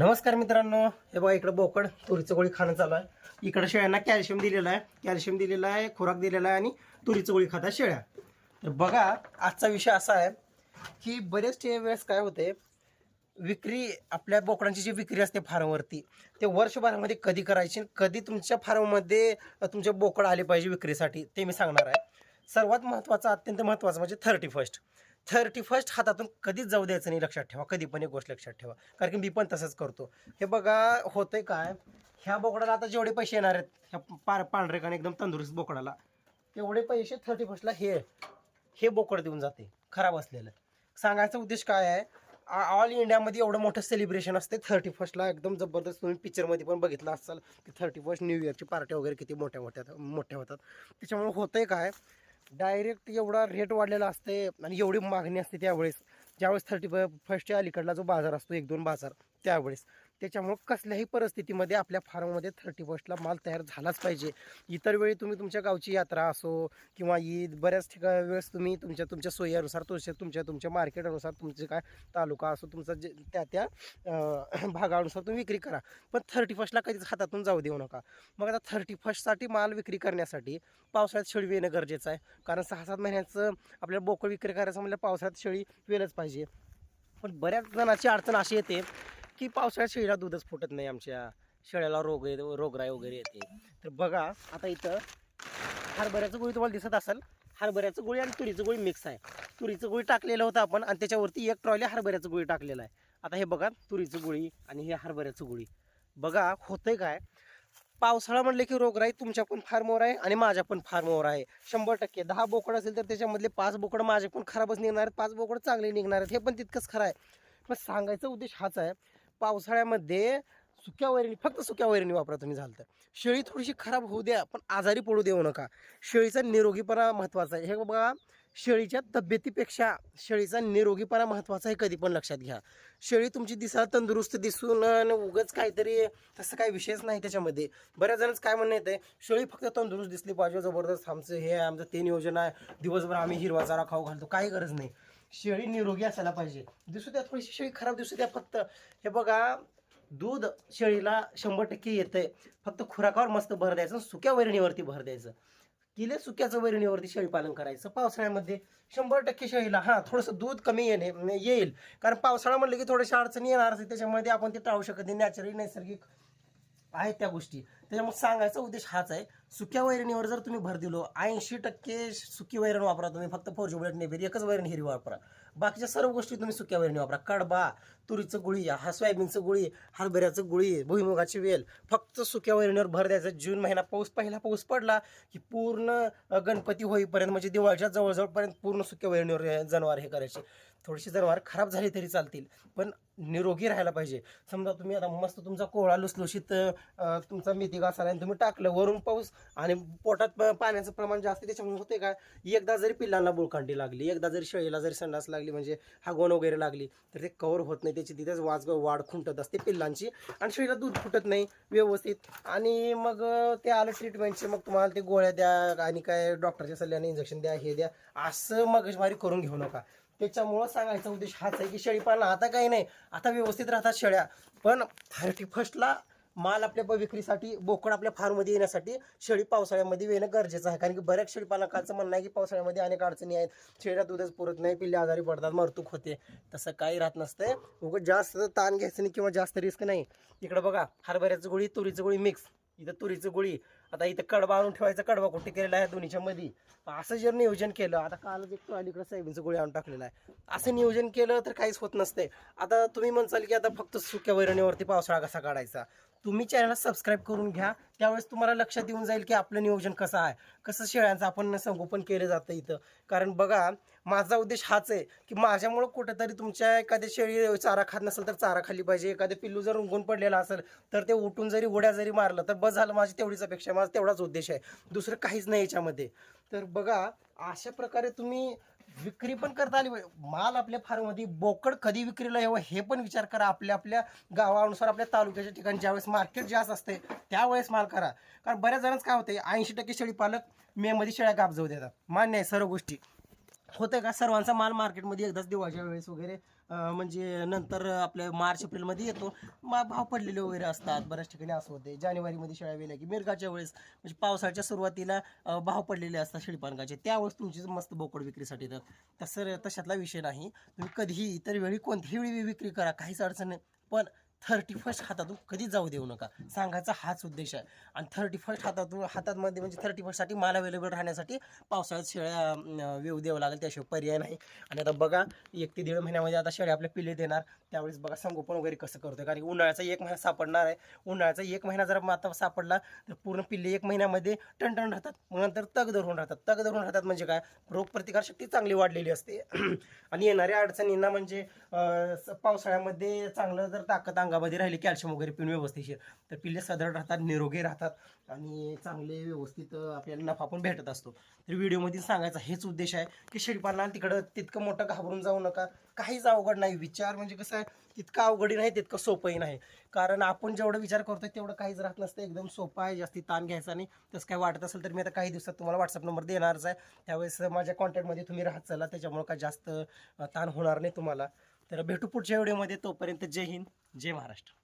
नमस्कार मित्रांनो. हे बघा इकडं बोकड तुरीचं गोळी खाणं चालू आहे. इकडं शेळ्यांना कॅल्शियम दिलेलं आहे. कॅल्शियम दिलेलं आहे खुराक दिलेला आहे आणि तुरीचं गोळी खातात शेळ्या. तर बघा आजचा विषय असा आहे की बरेचशे वेळेस काय होते विक्री आपल्या बोकडांची जी विक्री असते फार्मवरती ते वर्षभरामध्ये कधी करायची कधी तुमच्या फार्ममध्ये तुमचे बोकड आले पाहिजे विक्रीसाठी ते मी सांगणार आहे. सर्वात महत्त्वाचं अत्यंत महत्त्वाचं म्हणजे थर्टी फर्स्ट थर्टी फर्स्ट हातातून कधीच जाऊ द्यायचं नाही लक्षात ठेवा. कधी पण एक गोष्ट लक्षात ठेवा. कारण की मी पण तसंच करतो. हे बघा होतंय काय? ह्या बोकडाला आता जेवढे पैसे येणार आहेत ह्या पार पांढरे आणि एकदम तंदुरुस्त बोकडाला तेवढे पैसे थर्टी फर्स्टला हे हे बोकड देऊन जाते. खराब असलेलं. सांगायचा उद्देश काय आहे? ऑल इंडियामध्ये एवढं मोठं सेलिब्रेशन असते थर्टी फर्स्टला एकदम जबरदस्त तुम्ही पिक्चरमध्ये पण बघितलं असाल की थर्टी फर्स्ट न्यू इयरची पार्ट्या वगैरे किती मोठ्या मोठ्या मोठ्या होतात. त्याच्यामुळे होतंय काय? डायरेक्ट एवढा रेट वाढलेला असते आणि एवढी मागणी असते त्यावेळेस. ज्यावेळेस थर्टी फर्स्टच्या अलीकडला जो बाजार असतो एक दोन बाजार त्यावेळेस. त्याच्यामुळं कसल्याही परिस्थितीमध्ये आपल्या फार्ममध्ये थर्टी फर्स्टला माल तयार झालाच पाहिजे. इतर वेळी तुम्ही तुमच्या गावची यात्रा असो किंवा ईद बऱ्याच ठिकाणी वेळेस तुम्ही तुमच्या तुमच्या सोयीनुसार तुमच्या तुमच्या तुमच्या मार्केटनुसार तुमचे काय तालुका असो तुमचा जे त्या त्या भागानुसार तुम्ही विक्री करा. पण थर्टी फर्स्टला कधीच हातातून जाऊ देऊ नका. मग आता थर्टी फर्स्टसाठी माल विक्री करण्यासाठी पावसाळ्यात शेळी येणं गरजेचं आहे. कारण सहा सात महिन्याचं आपल्याला बोकळ विक्री करायचं म्हणजे पावसाळ्यात शेळी वेलच पाहिजे. पण बऱ्याच जणांची अडचण अशी येते की पावसाळ्यात शेळीला दूधच फुटत नाही आमच्या शेळ्याला रोग येतो रोगराई वगैरे येते. तर बघा आता इथं हरभऱ्याचं गोळी तुम्हाला दिसत असेल. हरभऱ्याचं गोळी आणि तुरीचं गोळी मिक्स आहे. तुरीचं गोळी टाकलेलं होतं आपण आणि त्याच्यावरती एक ट्रॉली हरभऱ्याचं गोळी टाकलेलं आहे. आता हे बघा तुरीचं गोळी आणि हे हरभऱ्याचं गोळी. बघा होतंय काय? पावसाळा म्हटलं की रोगराई तुमच्या पण फार मोर आहे आणि माझ्या पण फार मोर आहे. शंभर टक्के. दहा बोकड असेल तर त्याच्यामधले पाच बोकड माझे पण खराबच निघणार आहेत पाच बोकड चांगले निघणार आहेत. हे पण तितकंच खरं आहे. पण सांगायचा उद्देश हाच आहे पावसाळ्यामध्ये सुक्या वैरणी फक्त सुक्या वैरणी वापरा तुम्ही झालं तर. शेळी थोडीशी खराब होऊ द्या पण आजारी पडू देऊ नका. शेळीचा निरोगीपणा महत्त्वाचा आहे. हे बघा शेळीच्या तब्येतीपेक्षा शेळीचा निरोगीपणा महत्त्वाचा आहे कधी पण लक्षात घ्या. शेळी तुमची दिसायला तंदुरुस्त दिसून आणि उगच काहीतरी तसं काही विषयच नाही त्याच्यामध्ये. बऱ्याच जणांचं काय म्हणणं येतं शेळी फक्त तंदुरुस्त दिसली पाहिजे जबरदस्त आमचं हे आमचं ते नियोजन आहे. दिवसभर आम्ही हिरवा चारा खाऊ घालतो काही गरज नाही. शेळी निरोगी असायला पाहिजे. दिसू द्या थोडीशी शेळी खराब दिसू द्या फक्त हे बघा दूध शेळीला शंभर टक्के येतंय. फक्त खुराकावर मस्त भर द्यायचं सुक्या वैरणीवरती भर द्यायचं. किले सुक्याचं वैरणीवरती शेळी पालन करायचं. पावसाळ्यामध्ये शंभर टक्के शेळीला हां थोडंसं दूध कमी येणे येईल. कारण पावसाळा म्हणलं की थोड्याशा अडचणी येणार असते त्याच्यामध्ये आपण ते टाळू शकत नाही. नॅचरली नैसर्गिक आहेत त्या गोष्टी. त्याच्यामुळे सांगायचा उद्देश हाच आहे. सुक्या वैरणीवर जर तुम्ही भर दिलो ऐंशी टक्के सुकी वैरण वापरा तुम्ही फक्त फोर बुलेट नेबेर एकच वैरण हिरवी वापरा. बाकीच्या सर्व गोष्टी तुम्ही सुक्या वैरणी वापरा. कडबा तुरीचं गुळी हा सोयाबीनचं गुळी हरभऱ्याचं गुळी भुईमुगाची वेल फक्त सुक्या वैरणीवर भर द्यायचं. जून महिना पाऊस पहिला पाऊस पडला की पूर्ण गणपती होईपर्यंत म्हणजे दिवाळीच्या जवळजवळपर्यंत पूर्ण सुक्या वैरणीवर जनावर हे करायचे. थोडीशी जनावर खराब झाली तरी चालतील पण निरोगी राहायला पाहिजे. समजा तुम्ही आता मस्त तुमचा कोळा लुसलुशीत तुमचा मेथी घासाला आणि तुम्ही टाकलं वरून पाऊस आणि पोटात प- पाण्याचं प्रमाण जास्त त्याच्यामुळे होते काय एकदा जरी पिल्लांना बुळकांडी लागली एकदा जरी शेळीला जरी संडास लागली म्हणजे हागवण वगैरे लागली तर ते कवर होत नाही त्याची तिथेच वाज वाढ खुंटत असते पिल्लांची आणि शेळीला दूध फुटत नाही व्यवस्थित. आणि मग ते आलं ट्रीटमेंटचे मग तुम्हाला ते गोळ्या द्या आणि काय डॉक्टरच्या सल्ल्याने इंजेक्शन द्या हे द्या असं मगजमारी करून घेऊ नका. त्याच्यामुळं सांगायचा उद्देश हाच आहे की शेळी पाळणं आता काही नाही आता व्यवस्थित राहतात शेळ्या. पण थर्टी फर्स्टला माल आपल्या विक्रीसाठी बोकड आपल्या फार्ममध्ये येण्यासाठी शेळी पावसाळ्यामध्ये येणं गरजेचं आहे. कारण की बऱ्याच शेळीपालकांचं म्हणणं आहे की पावसाळ्यामध्ये अनेक अडचणी आहेत. शेळ्या दूधच पुरत नाही पिल्ले आजारी पडतात मरतूक होते. तसं काही राहत नसतंय. उगाच जास्त ताण घ्यायचं नाही किंवा जास्त रिस्क नाही. इकडं बघा हरभऱ्याचं गोळी तुरीचं गोळी मिक्स. इथं तुरीचं गोळी. आता इथं कडवा आणून ठेवायचा कडवा कुठे केलेला आहे दोन्हीच्या मध्ये असं जर नियोजन केलं आता कालच एक अलीकडे सोयाबीनचं गोळी आणून टाकलेला आहे. असं नियोजन केलं तर काहीच होत नसते आता तुम्ही म्हणसाल की आता फक्त सुक्या वैरणीवरती पावसाळा कसा काढायचा? तुम्ही चॅनलला सबस्क्राईब करून घ्या. त्यावेळेस तुम्हाला लक्षात येऊन जाईल की आपलं नियोजन कसं आहे. कसं शेळ्यांचं आपण संगोपन केलं जातं इथं. कारण बघा माझा उद्देश हाच आहे की माझ्यामुळं कुठंतरी तुमच्या एखाद्या शेळी चारा खात नसेल तर चारा खाल्ली पाहिजे. एखादं पिल्लू जर उंगून पडलेला असेल तर ते उठून जरी उड्या जरी मारलं तर बस झालं माझी तेवढीच अपेक्षा माझा तेवढाच उद्देश आहे. दुसरं काहीच नाही याच्यामध्ये. तर बघा अशा प्रकारे तुम्ही विक्री पण करता आली पाहिजे. माल आपल्या फार्ममध्ये बोकड कधी विक्रीला यावं हे पण विचार करा. आपल्या आपल्या गावानुसार आपल्या तालुक्याच्या ठिकाणी ज्यावेळेस मार्केट जास्त असते त्यावेळेस माल करा. कारण बऱ्याच जणांच काय होते ऐंशी टक्के शेळी पालक मे मध्ये शेळ्या गाबजवू देतात. मान्य आहे सर्व गोष्टी. होतं का? सर्वांचा माल मार्केटमध्ये एकदाच दिवाळीच्या वेळेस वगैरे अं, म्हणजे नंतर आपल्या मार्च एप्रिलमध्ये येतो. मा भाव पडलेले वगैरे असतात. बऱ्याच ठिकाणी असं होते जानेवारीमध्ये शेळ्या वेल्या की मिरगाच्या वेळेस म्हणजे पावसाळ्याच्या सुरुवातीला अं, भाव पडलेले असतात शेळीपानकाचे त्यावेळेस तुमची मस्त बोकड विक्रीसाठी येतात तसं तशातला विषय नाही. तुम्ही कधीही इतर वेळी कोणत्याही वेळी विक्री करा. काहीच अडचण नाही. पण थर्टी फर्स्ट हातातून कधीच जाऊ देऊ नका. सांगायचा हाच उद्देश आहे. आणि थर्टी फर्स्ट हातातून हातामध्ये म्हणजे थर्टी फर्स्टसाठी माल अवेलेबल राहण्यासाठी पावसाळ्यात शेळ्या वेऊ द्यावं लागेल. त्याशिवाय पर्याय नाही. आणि आता बघा एक ते दीड महिन्यामध्ये आता शेळ्या आपल्या पिल्ले देणार. त्यावेळेस बघा संगोपन वगैरे कसं करतोय. कारण की उन्हाळ्याचा एक महिना सापडणार आहे. उन्हाळ्याचा एक महिना जर आता सापडला तर पूर्ण पिल्ले एक महिन्यामध्ये टणटण राहतात. मग नंतर तग धरून राहतात. तग धरून राहतात म्हणजे काय? रोगप्रतिकारशक्ती चांगली वाढलेली असते. आणि येणाऱ्या अडचणींना म्हणजे पावसाळ्यामध्ये चांगलं जर ताकद अंगामध्ये राहिले कॅल्शियम वगैरे पिऊन व्यवस्थितशीर तर पिल्ले साधारण राहतात निरोगी राहतात आणि चांगले व्यवस्थित आपल्याला नफा पण भेटत असतो. तर व्हिडिओमध्ये सांगायचा हेच उद्देश आहे की शेळीपालनाला तिकडं तितकं मोठं घाबरून जाऊ नका. काहीच अवघड नाही. विचार म्हणजे कसं आहे तितकं अवघडही नाही तितकं सोपंही नाही. कारण आपण जेवढं विचार करतो तेवढं काहीच राहत नसतं. एकदम सोपं आहे जास्ती ताण घ्यायचा नाही. तसं काय वाटत असेल तर मी आता काही दिवसात तुम्हाला व्हॉट्सअप नंबर देणारच आहे. त्यावेळेस माझ्या कॉन्टॅक्टमध्ये तुम्ही राहत चला. त्याच्यामुळे काय जास्त ताण होणार नाही तुम्हाला. तर भेटू पुढच्या व्हिडिओमध्ये. तोपर्यंत जय हिंद. जय महाराष्ट्र.